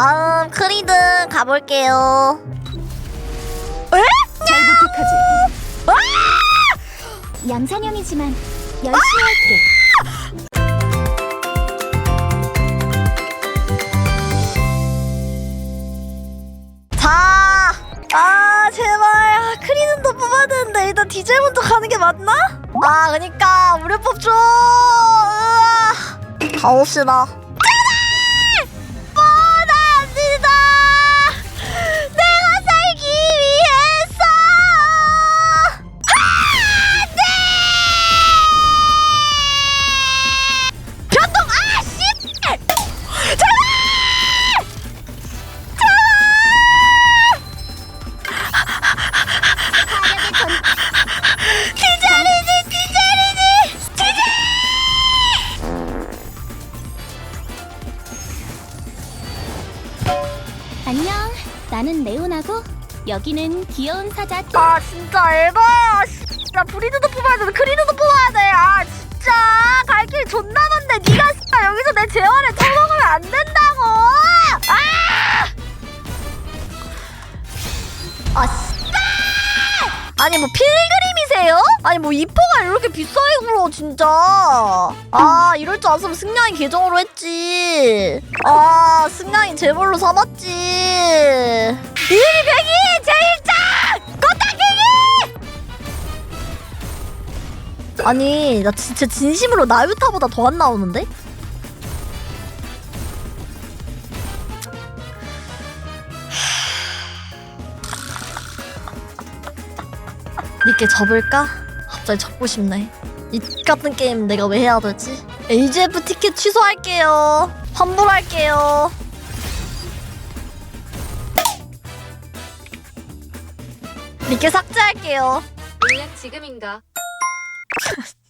다음 크리드 가볼게요. 에? 잘 부탁하지. 양산형이지만 열심히 할게. 자, 아 제발 아, 크리는 더 뽑아야 되는데 일단 디젤 먼저 가는 게 맞나? 아 그니까 무료법 줘. 으아. 가봅시다. 레오나고 여기는 귀여운 사자. 아 진짜 에바야 나 브리드도 뽑아야 돼. 크리드도 뽑아야 돼아 진짜. 갈 길 존나 먼데 니가 진짜 여기서 내 재활에 처먹으면 안 된다고. 아! 아 씨발 아니 뭐 필그림이세요? 아니 뭐 이뻐가 이렇게 굴어 진짜. 아 이럴 줄 알았으면 승냥이 계정으로 했지. 아 승냥이 제벌로 삼았지 백이 제일장 꽃다기기 아니 나 진짜 진심으로 나유타보다 더 안 나오는데? 니께 접을까? 갑자기 접고 싶네 이 같은 게임 내가 왜 해야 되지? AGF 티켓 취소할게요 환불할게요 니께 삭제할게요 물약 지금인가?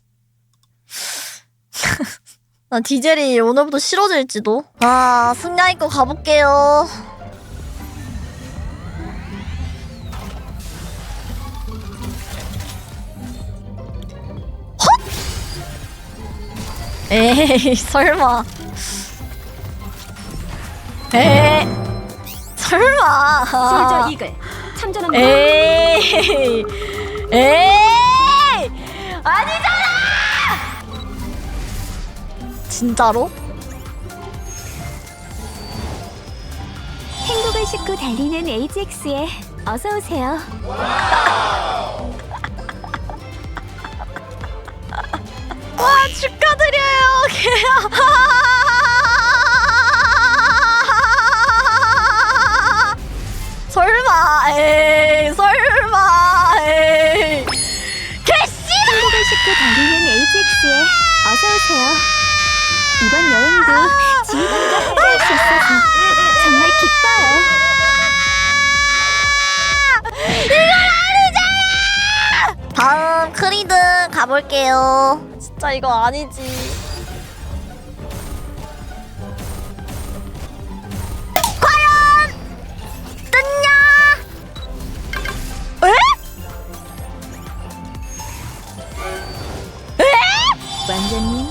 나 디젤이 오늘부터 싫어질지도. 아, 승냥이 거 가볼게요. 헛! 에이, 설마. 에이, 설마. 솔저 이글 참전한다. 에이, 에이, 아니잖아! 진짜로? 행복을 싣고 달리는 AGX에 어서 오세요. 와 축하드려요. 오세요. 이번 여행도 지휘관과 함께할 수 있어서 정말 기뻐요. 다음 크리드 가볼게요. 진짜 이거 아니지. 왕자님,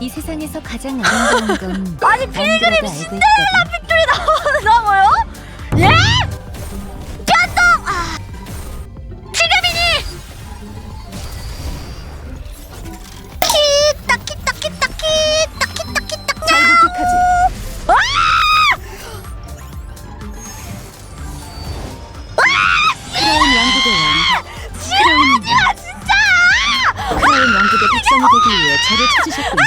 이 세상에서 가장 아름다운 건 아니 필그림 신데렐라. 픽tur이 나온다고요? 저를 찾으셨군요.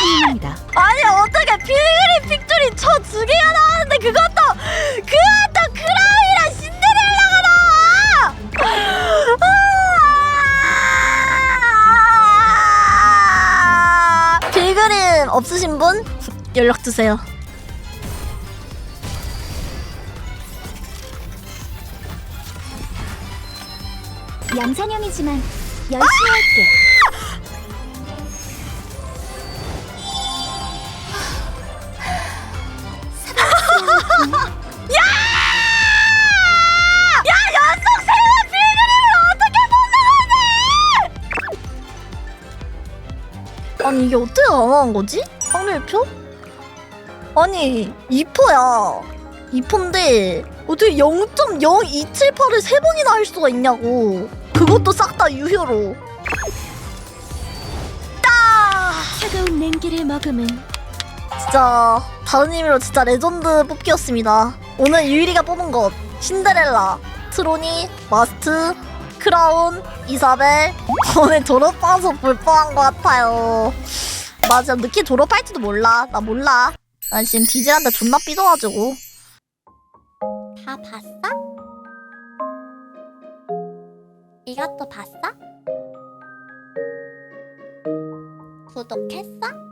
환영합니다. 아니 어떻게 필그림 픽tur이 저 두 개가 나왔는데 그것도 그것도 크라운이랑 신데렐라가 나와! 아! 필그림 없으신 분 연락 주세요. 양산형이지만 열심히 할게. 아니 이게 어떻게 안 하는 거지? 확률표? 아니 2%야. 2%인데 어떻게 0.0278을 세 번이나 할 수가 있냐고. 그것도 싹 다 유효로. 따 차가운 냉기를 머금은 진짜 다른 의미로 진짜 레전드 뽑기였습니다. 오늘 유일이가 뽑은 것 신데렐라 트로니 마스트 크라운 이사벨 오늘 졸업봐서 볼 뻔한 것 같아요 맞아 늦게 졸업할지도 몰라 나 몰라 난 지금 디즈한테 존나 삐져가지고 다 봤어? 이것도 봤어? 구독했어?